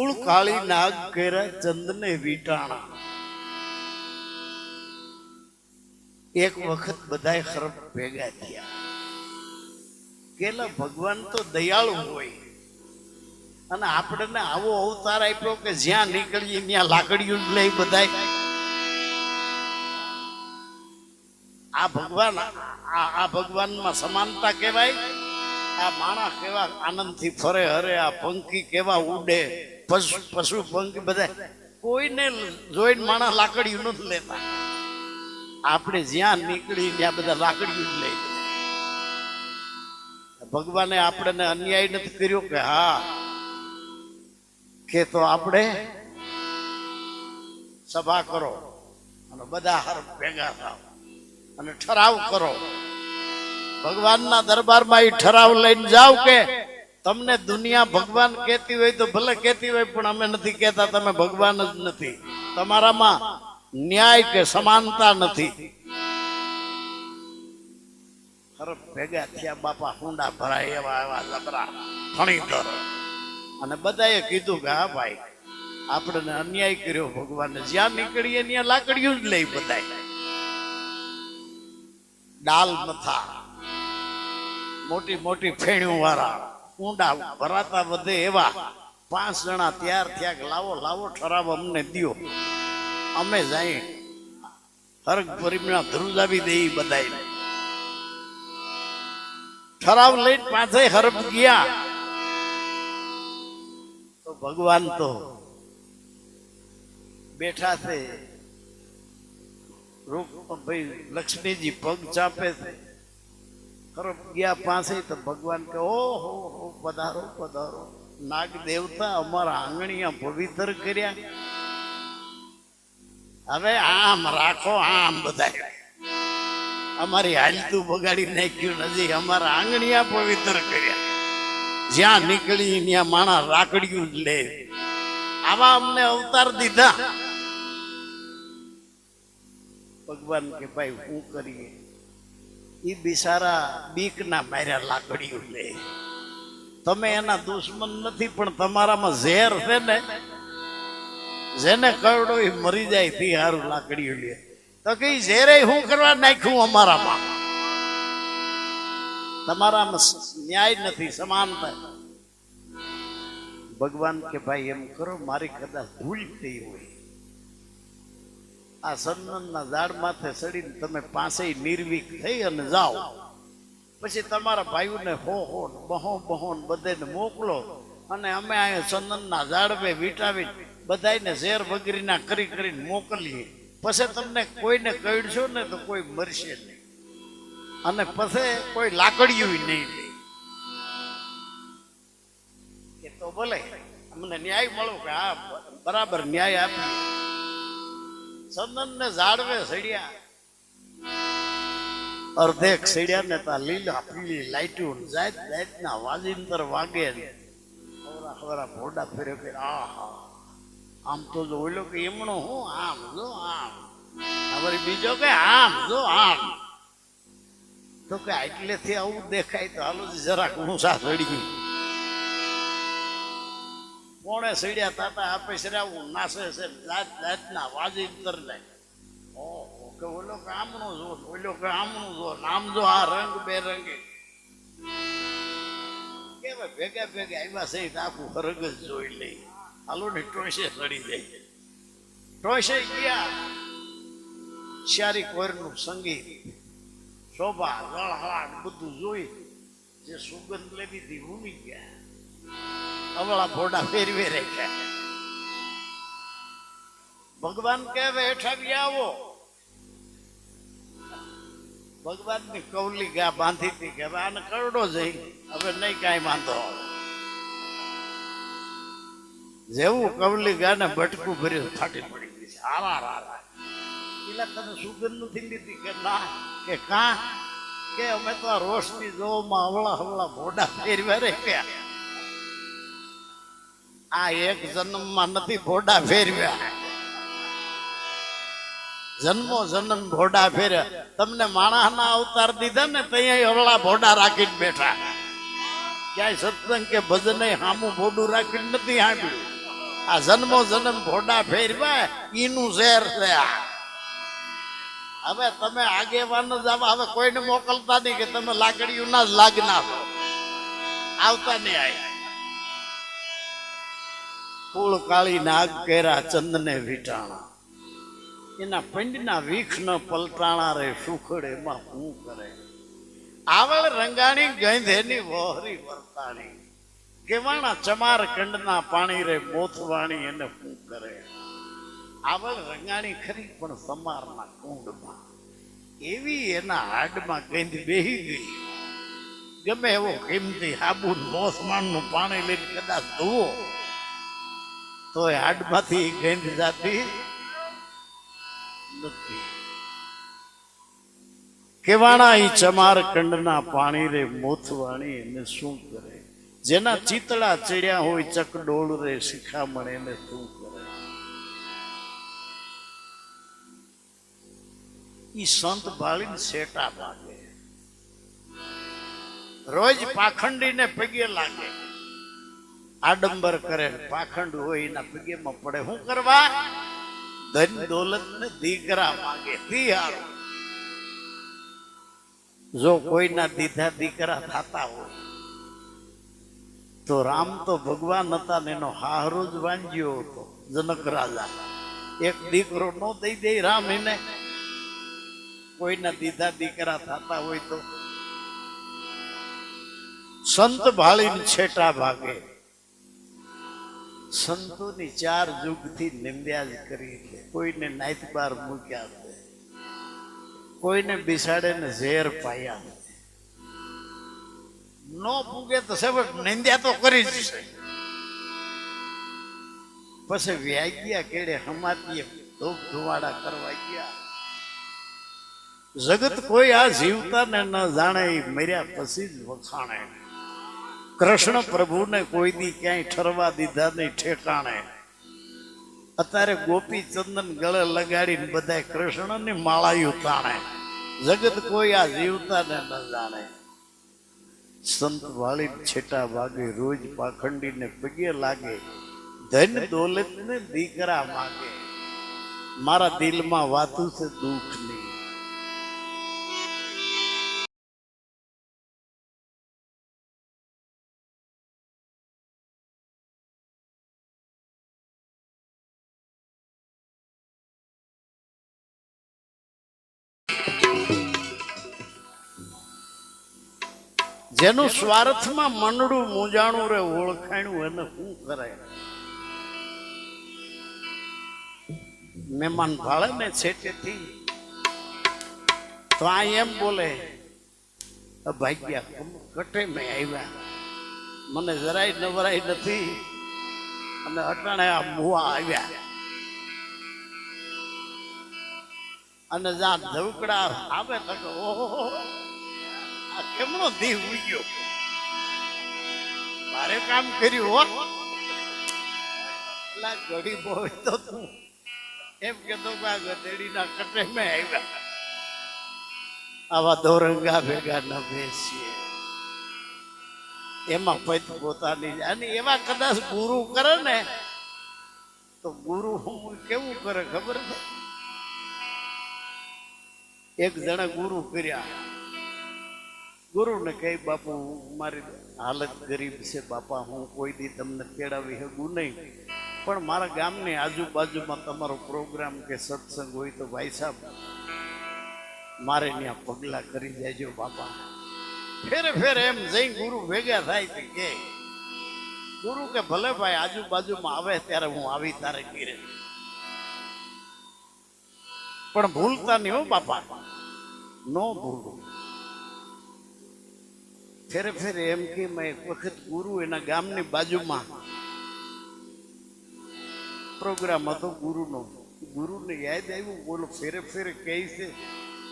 ધૂળ કાળી નાગ કેરા ચંદને વીટાણા. એક વખત બધાય ખરબ ભેગા થયા. કેલા ભગવાન તો દયાળુ હોય. અને આપણને આવો અવતાર આપ્યો કે જ્યાં નીકળીએ ત્યાં લાકડીઓ લઈ બધાય. આ ભગવાન આ ભગવાનમાં સમાનતા કહેવાય. આ માણસ કેવા આનંદથી ફરે હરે આ પંખી કેવા ઉડે. પશુ પશુ પંખી બધા. કોઈને જોઈને માણસ લાકડીયું નથી લેતા. આપણે જ્યાં નીકળી ત્યાં બધા લાકડીયું જ લે. ભગવાને આપણને અન્યાય નથી કર્યો કે હા, કે તો આપણે સભા કરો અને બધા હર ભેગા થાવ અને ઠરાવ કરો. ભગવાનના દરબારમાં એ ઠરાવ લઈને જાવ કે તમને દુનિયા ભગવાન કહેતી હોય તો ભલે કહેતી હોય, પણ અમે નથી કહેતા, તમે ભગવાન જ નથી. તમારામાં ન્યાય કે સમાનતા નથી. ભેગા થયા બાપા હુંડા ભરાય એવા એવા લબરા ફણીધર અને બધાએ કીધું કે હા ભાઈ આપણે અન્યાય કર્યો, ભગવાન જ્યાં નીકળીએ ત્યાં લાકડીઓ જ લઈ બધાય. ડાલ મથા. મોટી મોટી ફેણીઓ વાળા ઊંડા ભરાતા વધે એવા. પાંચ જણા તૈયાર થયા લાવો લાવો, ઠરાવ, અમને દિયો. અમે જાય. હરક પરિમણા ધ્રુજાવી દે બધાય. ઠરાવ લઈને પાછે હરપ ગયા. તો ભગવાન તો બેઠા છે. રૂપ ભાઈ લક્ષ્મીજી પગ ચાપે છે. ગયા પાસે તો ભગવાન કે ઓ હો, પધારો પધારો. નાગ દેવતા અમારા આંગણિયા પવિત્ર કર્યા. હવે આમ રાખો, આમ બધા અમારી હાલતું બગાડી નાખ્યું નથી, અમારા આંગણિયા પવિત્ર કર્યા. જ્યાં નીકળી ત્યાં માણા રાખડ્યું જ લે. આવા અમને અવતાર દીધા. ભગવાન કે, ભાઈ, હું કરીએ? ઈ બિસારા બીક ના માર્યા લાકડીઓ લે. તમે એના દુશ્મન નથી, પણ તમારામાં ઝેર છે ને? જેને કરડો એ મરી જાય થી હારું લાકડીઓ લે. તો કે ઝેરે હું કરવા નાખ્યું અમારામાં? તમારામાં ન્યાય નથી, સમાનતા. ભગવાન કે ભાઈ એમ કરો, મારી કદાચ ભૂલ થઈ હોય. આ સન્નના ઝાડ માથે ચડીને તમે પાસે નિર્વિક થઈ અને જાઓ. પછી તમારા ભાઈઓને હો હો, બહો બહો બધાને મોકલો. અને અમે અહીંયા ચંદનના ઝાડવે વીટાવી બધાને ઝેર વગેરેના કરી કરીને મોકલીએ. પછી તમને કોઈને કહીડશો ને તો કોઈ મરશે નહીં. અને પછી કોઈ લાકડીયું નહીં એ તો ભલે. અમને ન્યાય મળો કે હા બરાબર ન્યાય આપીએ. ચંદન ને ઝાડવે સડ્યા. અર્ધેક સડ્યા ને તા લીલા પીળી લાઈટું જાત જાતના વાજિંતર વાગે ખબરા ખબરા ભોડા ફેરે કે આહા, આમ તો જો ઓલો કે એમણો હું, આમ, જો, આમ. હવે બીજો કે, આમ, જો, આમ. તો કે એટલેથી આવું દેખાય તો હાલો જરાક ઊંચા સડી કોણે સડ્યા? તાતા આપે શરાવું નાસે છે. જાત જાતના વાજિંતર ને ઓહો, કે ઓલો કે આમણું જો, ઓલો કે આમણું જો. નામ જો આ રંગ બેરંગી. કેવાય ભેગા ભેગા આવ્યા છે તો આખું હરગ જ જોઈ લઈ હાલો ને, ટોશે ચડી જાય ટોશે ગયા. શ્યારી કોરનું સંગીત. શોભા, લળહળાટ બધું જોઈ. જે સુગંધ લેવી હતી ઉમી ગયા. અવળા ભોડા ફેરવે રાખ્યા ભગવાન કે હવે આવો. ભગવાનની કૌલી ગા બાંધી હતી કે આને કરડો જઈ. હવે નહીં કાંઈ વાંધો. જેવું કવલી ગાને બટકું ભર્યું, ફાટી પડી ગઈ છે. આરા હારા. પેલા તને સુગંધ નથી લીધી કે, ના, કે કા? કે અમે તો આ રોશની જોવામાં હવળા હવળા મોઢા ફેરવા રહ્યા. આ એક જન્મમાં નથી ભોડા ફેરવ્યા. જન્મો જન્મ ભોડા ફેર્યા. તમને માણસના અવતાર દીધા ને ત્યાં હવળા ભોડા રાખીને બેઠા. ક્યાંય સત્સંગ કે ભજન હામું ભોડું રાખીને નથી સાંભળ્યું આ જન્મો જન્મ ભોડા ફેરવા ઈનું ઝેર છે આ. હવે તમે આગેવાન જ આવા, હવે કોઈને મોકલતા નહીં કે તમે લાકડીઓ ના જ લાગના આવતા નહીં આય. ફૂલ કાળી નાગ કેરા ચંદને વીટાણા. એના પંડના વીખ ન પલટાણા રે, સુખડ એમાં શું કરે? આવળ રંગાણી ગંધેની વહોરી વર્તાણી. કેવાણા ચમાર કંડના પાણી રે, મોથવાણી એને શું કરે? આવળ રંગાણી ખરી, પણ સમારના કુંડમાં. એવી એના હાડમાં ગંધ બેહી ગઈ. ગમે એવો કિંમતી હાબુ મોસમાનનું પાણી લઈને કદાચ ધુવો તો હાડમાંથી ગંધ જાતી નથી. કેવાણા ઈ ચમાર કંડના પાણી રે મોથવાણી એને શું કરે? જેના ચિતળા ચડ્યા હોય ચકડોળ રે શિખામણ એને શું કરે? ઈ સંત ભાળીને સેટા ભાગે. રોજ પાખંડીને પગે લાગે. આડંબર કરે પાખંડ હોય એના પગેમાં પડે. શું કરવા? ધન દોલત ને દીકરા માંગે તી જો કોઈના દીધા દીકરા થતા હોય, તો રામ તો ભગવાન હતા ને એનો હારો જ વાંજ્યો હતો, જનક રાજા. એક દીકરો નો દઈ દે રામ એને. કોઈના દીધા દીકરા થતા હોય તો સંત ભાળીને છેટા ભાગે. સંતોની ચાર યુગથી નિંદ્યા કરી છે. કોઈને નાઈત બાર મૂક્યા છે. કોઈને બિસાડે ને ઝેર પાયા નો પૂગે તો સેવક નિંદ્યા તો કરી જ છે. પછી વ્યાગ્યા કેડે હમાતીએ ધૂપ ધુવાડા કરવા ગયા. જગત કોઈ આ જીવતાને ન જાણે એ મર્યા પછી જ વખાણે. કૃષ્ણ પ્રભુને કોઈ દી ક્યાંય ઠરવા દીધા નહીં, ઠેકાણે. અત્યારે ગોપી ચંદન ગળે લગાડીને બધા કૃષ્ણની માળાયું તાણે. જગત કોઈ આ જીવતાને ન જાણે. સંત વાળી છેટા વાગે રોજ પાખંડીને પગે લાગે, ધન દોલત ને દીકરા માગે. મારા દિલમાં વાતું છે દુઃખની. જેનું સ્વાર્થમાં મંડળું મૂંઝાણું રે ઓળખાણું એને શું કરે મહેમાન ભાળે ને છેટેથી. તો આ એમ બોલે "અ ભાગ્યા કટે મેં આવ્યા? મને જરાય નવરાય નથી. અને અટાણે આ મુવા આવ્યા. અને જ્યાં ધવકડા આવે તો ઓહો આ કેમનો દેહ ઉગ્યો? મારે કામ કર્યું હો. લા ઘડી બોય તો તું. એમ કેતો કે આ ગધેડીના કટે મેં આવ્યા. આવા દોરંગા ભેગા ન બેસીએ. એમાં પૈત પોતાની અને એવા કદાચ ગુરુ કરે ને, તો ગુરુ કેવું કરે ખબર છે? એક જણા ગુરુ કર્યા. ગુરુને કહી, બાપુ, મારી હાલત ગરીબ છે, બાપા, હું કોઈ દી તમને તેડાવી શકું નહીં. પણ મારા ગામની આજુબાજુમાં તમારો પ્રોગ્રામ કે સત્સંગ હોય તો ભાઈ સાહેબ, મારે ત્યાં પગલા કરી જાયજો બાપા. ફેરે ફેરે એમ જઈ ગુરુ ભેગા થાય તે કે, ગુરુ કે ભલે ભાઈ આજુબાજુમાં આવે ત્યારે હું આવી તારે ઘીરે. પણ ભૂલતા નહીં હો, બાપા. નો ભૂલું. ફેરે ફેરે એમ કે એક વખત ગુરુ એના ગામની બાજુમાં પ્રોગ્રામ હતો ગુરુનો. ગુરુને યાદ આવ્યું? બોલો, ફેરે ફેરે કહે છે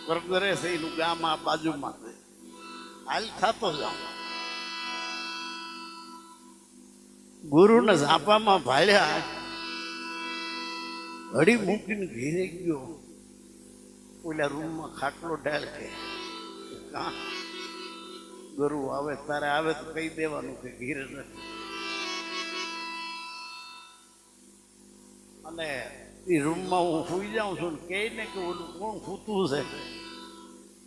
કરગરે છે એનું ગામ આ બાજુમાં. છે હાલ થતો જાઉં ગુરુને ઝાપામાં ભાળ્યા. હળી મૂકીને ઘેરે ગયો. ઓલા રૂમમાં ખાટલો ડાળ કે કાં ગુરુ આવે, તારે આવે તો કહી દેવાનું કે ઘીર અને એ રૂમમાં હું સૂઈ જાઉં છું ને કહે ને કે ઓલું કોણ સૂતું છે?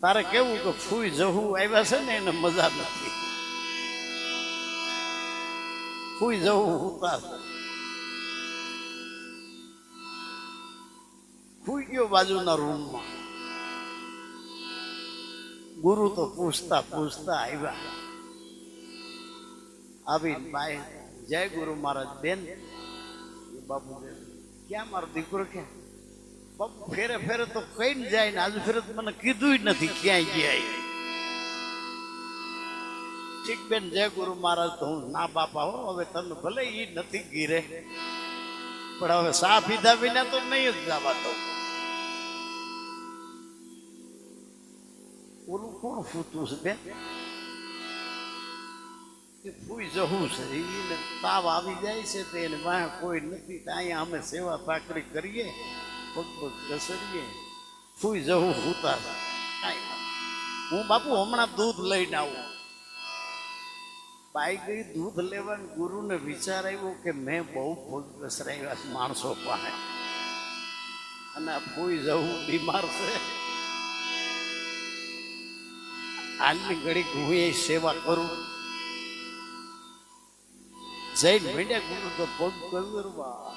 તારે કેવું કે ફૂઈ જવું આવ્યા છે ને એને મજા નથી. ફૂઈ જવું સૂતા છે. ફૂઈ ગયો બાજુના રૂમમાં. ગુરુ તો પૂછતા પૂછતા આવ્યા. આવી બાય જય ગુરુ મહારાજ, બેન. બાપુ ક્યાં મારો દીકરો ક્યાં? બાપુ ફેરે ફેરે તો કઈ ને જાય ને આજે ફેરે મને કીધું નથી ક્યાંય ગયા. ઠીક બેન, જય ગુરુ મહારાજ, તો હું ના બાપા હો, હવે તને ભલે એ નથી ગીરે. પણ હવે સા પીધા વિના તો નહીં જ જવા દઉં. કોણ ફૂતું છે કે ફૂઈ જવું છે એને તાવ આવી જાય છે તો એને વાહ કોઈ નથી તો અહીંયા અમે સેવા પાકડી કરીએ પગ પગ ઘસરીએ ફૂઈ જવું છે. હું બાપુ હમણાં દૂધ લઈને આવું બાઈ ગઈ દૂધ લેવાનું ગુરુને વિચાર આવ્યો કે મેં બહુ પગ ઘસરાવ્યા માણસો પાસે અને ફૂઈ જવું બીમાર છે આજની ઘડી હું એ સેવા કરું. જૈન મીડિયા ગુરુ તો ફોન કરવા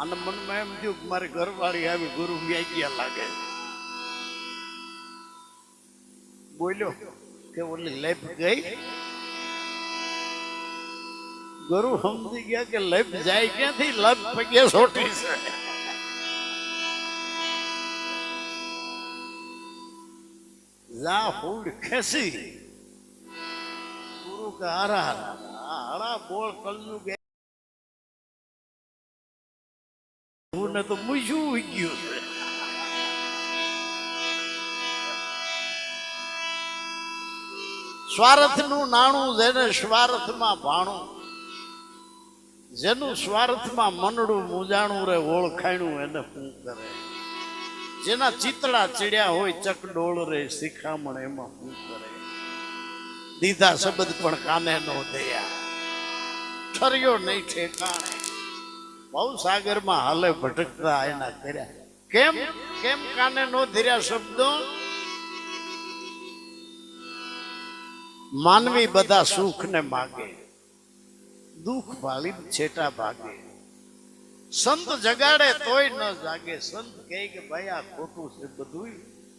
અને મનમાં એમ થયું કે મારી ઘરવાળી આવી ગુરુ વ્યાઈ ગયા લાગે. બોલ્યો કે ઓલી લેપ ગઈ? ગુરુ સમજી ગયા કે લેપ જાય ક્યાંથી? લપ પગે સોટી છે. જા ફૂડ ખેસી ગુરુ કે હારા હારા. બોળ કલનું કે ને તો ઉઈ ગયું છે. સ્વાર્થનું નાણું જેને સ્વાર્થમાં ભાણું, જેનું સ્વાર્થમાં મનડું મુજાણું રે, ઓળખાણું એને શું કરે. જેના ચિતળા ચડ્યા હોય ચકડોળ રે શિખામણ એમાં શું કરે. દીધા શબ્દ પણ કાને નો દયા ઠર્યો નહીં ઠેકાણે. બહુ સાગરમાં હાલે ભટકતા એના કર્યા. કેમ? કેમ કાને નો ધર્યા શબ્દો? માનવી બધા સુખ ને માગે. દુઃખ ભાલી છેટા ભાગે. સંત જગાડે તોય ન જાગે. સંત કહે કે ભાઈ, આ ખોટું છે બધું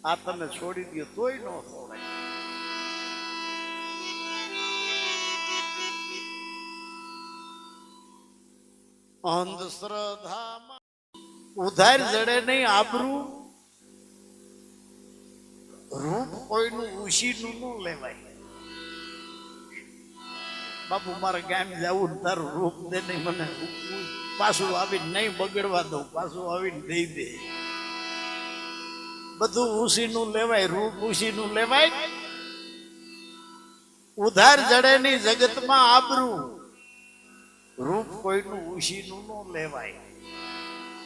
આ તમે છોડી દો તોય ન છોડાય અંધશ્રદ્ધામાં ઉધાર જડે નહીં આબરું. રૂપ કોઈનું ઉશીનું ન લેવાય. બાપુ, મારે ગામ જવું તારું રૂપ દે નહીં મને. પાછું આવીને નહીં બગડવા દઉં, પાછું આવીને દઈ દે. બધું ઉસીનું લેવાય, રૂપ ઉસીનું લેવાય. ઉધાર જડે ની જગતમાં આબરું. રૂપ કોઈનું ઉશીનું ન લેવાય.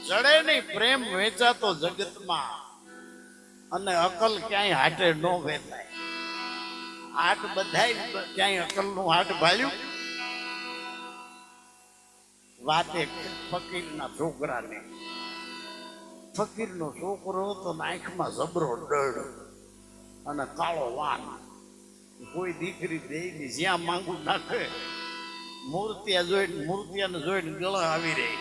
જડે નહીં, પ્રેમ વેચાતો જગતમાં. અને અકલ ક્યાંય હાટે ન વેચાય. હાટ બધાય ક્યાંય અકલનું હાટ ભાળ્યું વાત ફકીરના છોકરાને. ફકીરનો છોકરો તો નાખમાં જબરો ડળ અને કાળો વાન. કોઈ દીકરી દેવી જ્યાં માંગુ નાખે, મૂર્તિયા જોઈને, મૂર્તિયાને જોઈને ગળા આવી રહી.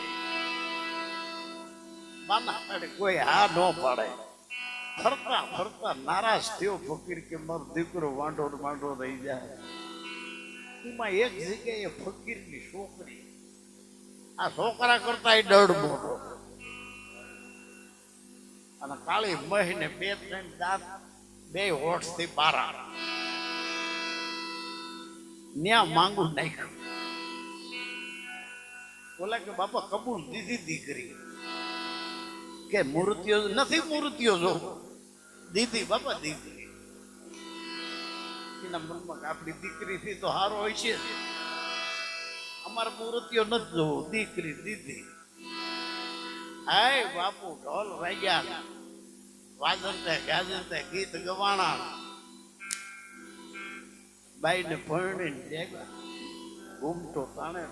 માના કોઈ હા ન પાડે. ફરતા ફરતા નારાજ થયો ફકીર કે મારો દીકરો વાંઢો ને વાંઢો રહી જાય. એમાં એક જગ્યાએ ફકીરની છોકરી આ છોકરા કરતા એ દડ મોટો. અને કાળી મહીને બે ત્રણ દાંત બે હોઠથી બારા ન્યા માંગુ નાખ્યું. બોલા કે બાપા કબૂલ દીધી દીકરી. કે મૂર્તિઓ નથી મૂર્તિઓ જો. દીધી બાપા દીકરી. એના મનમાં આપણી દીકરી થી તો હારો હોય છે અમારે મૂર્તિઓ નથી જોવું. દીકરી, દીદી. હાય, બાપુ, ઢોલ વાગ્યા. વાજંતે ગાજંતે ગીત ગવાણા. બાઈને પરણીને ભેગા. ઘૂમતો તાણે.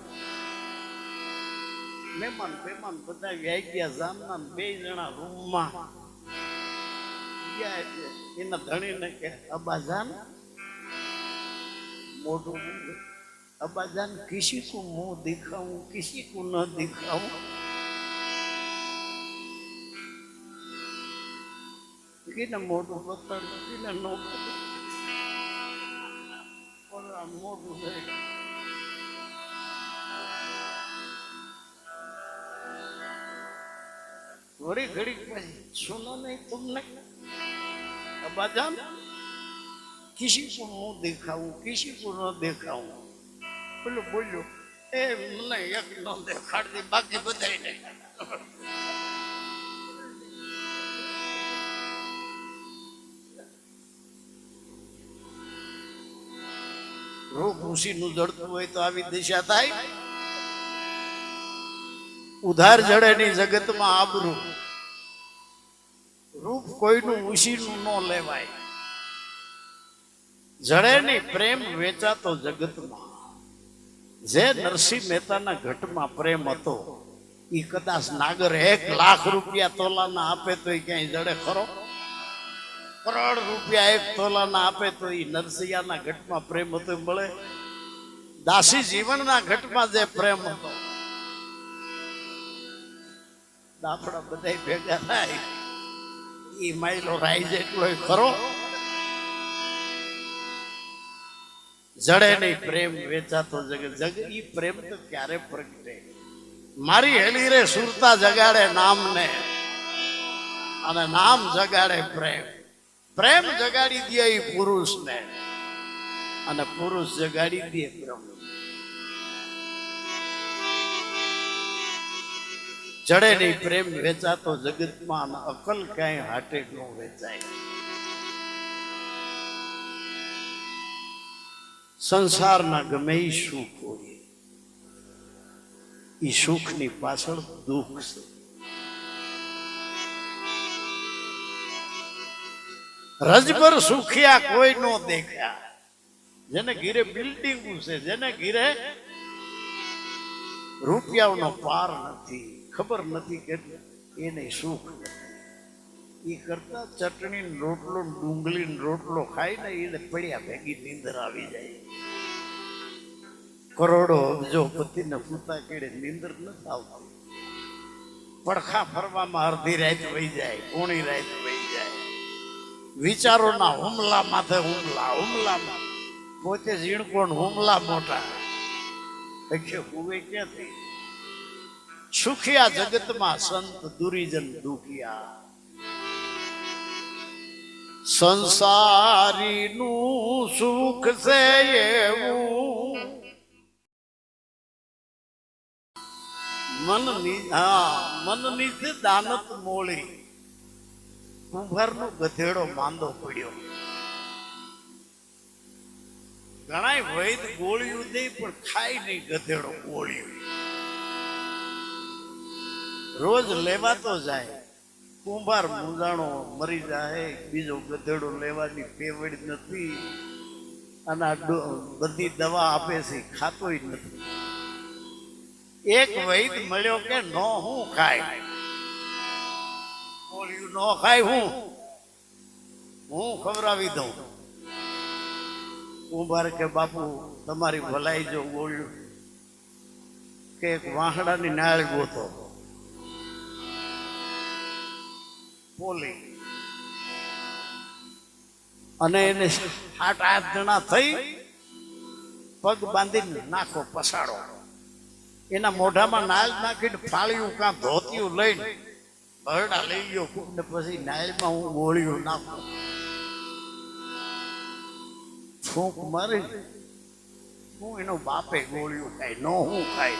મહેમાન મહેમાન બધા વ્યાઈ ગયા જામના બે જણા રૂમમાં. ગયા એટલે એના ધણીને કે, અબાજાન, મોઢું મૂંગે. અબાજાન કિસી કો મુંહ દિખાઉં કિસી કો ન દિખાઉં કીને મોઢું બતાડું કીને ન બતાડું. પણ આ મોઢું છે વળી ઘડી પછી સુનો નહીં तुमने अब्बाजान किसी को मुंह दिखाऊं किसी को न दिखाऊं બોલો બોલ્યું. એ મને એક નો દેખાડતી, બાકી બધાય નહીં ઉધાર જડેની જગતમાં આબરૂ. રૂપ કોઈનું ઉશીનું ન લેવાય. જડે નહીં પ્રેમ વેચાતો જગતમાં. જે નરસિંહ મહેતાના ઘટમાં પ્રેમ હતો એ કદાચ નાગર એક લાખ રૂપિયા તોલાના આપે તો એ ક્યાંય જડે ખરો? કરોડ રૂપિયા એક તોલાના આપે તો એ નરસિંહના ઘટમાં પ્રેમ હતો મળે દાસી જીવનના ઘટમાં જે પ્રેમ હતો. દાફડા બધા ભેગા થાય. એ માયલો રાઈજ એટલો ખરો. જડે નહીં પ્રેમ વેચાતો જગ. જગ ઈ પ્રેમ તો ક્યારે પ્રગટે? મારી હેલી રે સુરતા જગાડે નામને. અને નામ જગાડે પ્રેમ. પ્રેમ જગાડી દે ઈ પુરુષને. અને પુરુષ જગાડી દે બ્રહ્મ. જડે નહીં પ્રેમ વેચાતો જગતમાં અકલ ક્યાંય હાટે ન વેચાય. સંસારના ગમે એ સુખ હોય. એ સુખની પાછળ દુઃખ છે. રજભર સુખિયા કોઈ નો દેખ્યા જેને ઘીરે બિલ્ડિંગ છે, જેને ઘીરે રૂપિયાઓનો પાર નથી. ખબર નથી કે એને સુખ નથી. એ કરતા ચટણી રોટલો ડુંગળી રોટલો ખાઈ ને એને પડ્યા ભેગી નીંદર આવી જાય. કરોડો અબજો પતિને પૂતા કેડે નીંદર નથી આવતી પડખા ફરવામાં અડધી રાત વહી જાય કોણી રાત વહી જાય. વિચારોના હુમલા માથે હુમલા હુમલા પોતે ઝીણકોણ હુમલા મોટા. હુવે ક્યાંથી? સુખિયા જગતમાં સંત દુરીજન દુખિયા. સંસારીનું સુખ છે એવું. મનની, હા, મનની દાનત મોળી. કુંભારનો ગધેડો માંદો પડ્યો. ઘણા વૈદ ગોળીયું દે પણ ખાય નહીં ગધેડો ગોળીયું રોજ લેવાતો જાય. કુંભાર મુંજાણો મરી જાય, બીજો ગધેડો લેવાની પેવડ નથી, અને બધી દવા આપે છે, ખાતોય નથી. એક વૈદ મળ્યો કે નો હું ખાય? ગોળીયું નો ખાય હું? હું ખવડાવી દઉં. કુંભાર કે, બાપુ, તમારી ભલાઈ જો ગોળ્યું કે એક વાહડાની નાળ ગોતો. પોલી અને એને આઠ આઠ જણા થઈ પગ બાંધી નાખો પસાડો. એના મોઢામાં નાળ નાખીને ફાળ્યું કાં ધોતિયું લઈને ભરડા લઈ ગયો ને પછી નાળમાં હું ગોળીઓ નાખું. ફૂંક મારી હું એનો બાપે ગોળીઓ ખાય નો હું ખાય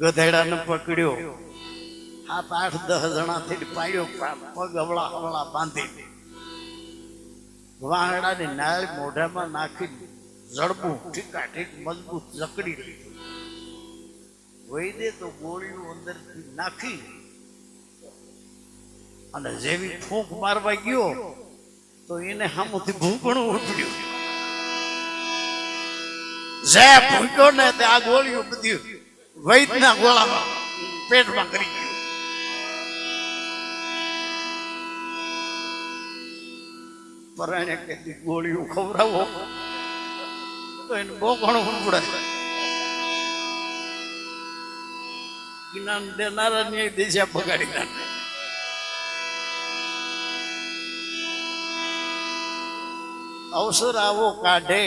ગધેડાને પકડ્યો. સાત આઠ દસ જણાથી પાડ્યો પગ અવળા અવળા બાંધી. વાહડાની નાળ મોઢામાં નાખી જડબું ઠીકા ઠીક મજબૂત જકડી લીધું. વૈદે તો ગોળીઓ અંદરથી નાખી અને જેવી ફૂંક મારવા ગયો, તો એને સામુથી ભૂપણું ઉપડ્યું જે ભૂખ્યો ને તે આ ગોળીઓ બધી વૈદના ગોળામાં પેટમાં કરી ગયું. પરાણે કે ગોળીઓ ખવડાવો. તો એને બહુ ઘણું પડે જ્ઞાન દેનારા ની દિશા બગાડી નાખે. અવસર આવો કાઢે.